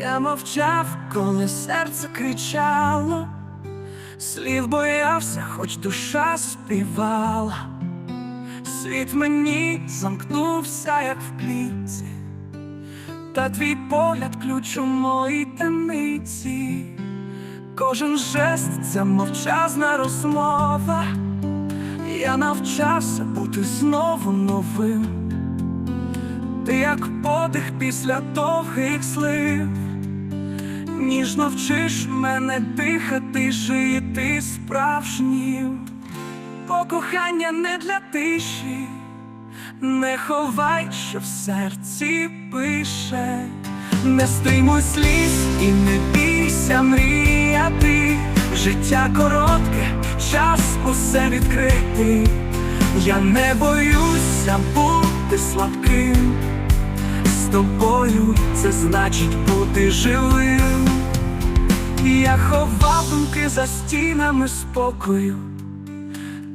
Я мовчав, коли серце кричало, слів боявся, хоч душа співала. Світ мені замкнувся, як в клітці, та твій погляд ключ у моїй темниці. Кожен жест це мовчазна розмова. Я навчався бути знову новим. Ти як подих після довгих слив, ніжно вчиш мене дихати, жити справжнім. Бо кохання не для тиші, не ховай, що в серці пише, не стримуй сліз і не бійся мріяти. Життя коротке, час усе відкрити. Я не боюся бути слабким. З тобою це значить бути живим. Я ховав думки за стінами спокою.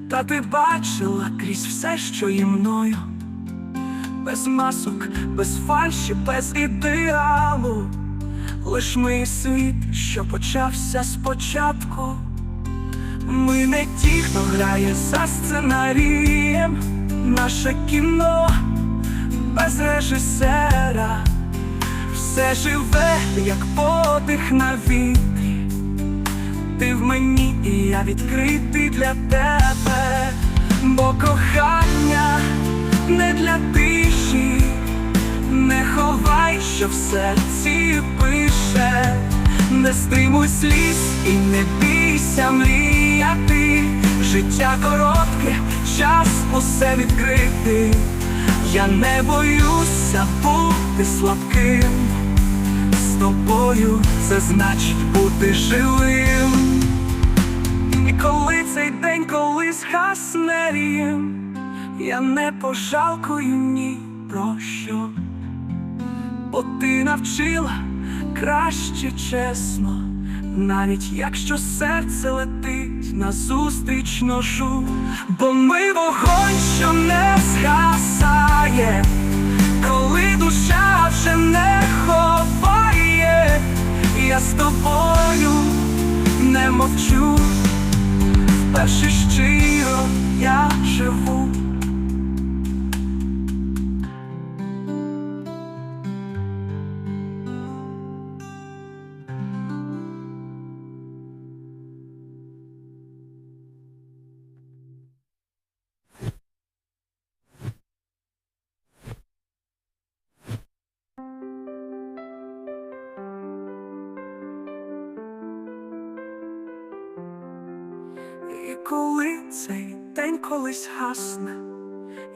Та ти бачила крізь все, що є мною, без масок, без фальші, без ідеалу, лиш мій світ, що почався спочатку. Ми не ті, хто грає за сценарієм, наше кіно без режисера, все живе, як подих на вітрі. Ти в мені, і я відкритий для тебе, бо кохання не для тиші, не ховай, що в серці пише, не стримуй сліз і не бійся мріяти. Життя коротке, час усе відкрити. Я не боюся бути слабким. З тобою це значить бути живим. І коли цей день колись гасне рім, я не пожалкую ні про що, бо ти навчила краще чесно, навіть якщо серце летить назустріч ножу, бо ми вогонь, що не згасає мовчу, вперше щиро я живу. Коли цей день колись гасне,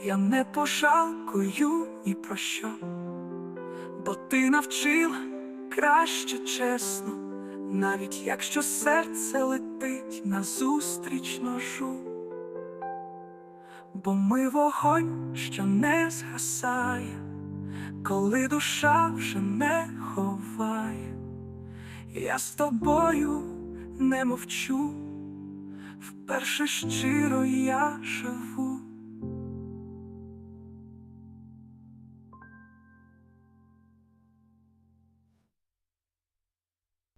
я не пожалкую ні про що, бо ти навчила краще чесно, навіть якщо серце летить назустріч ножу, бо ми вогонь, що не згасає, коли душа вже не ховає, я з тобою не мовчу. Вперше щиро я живу.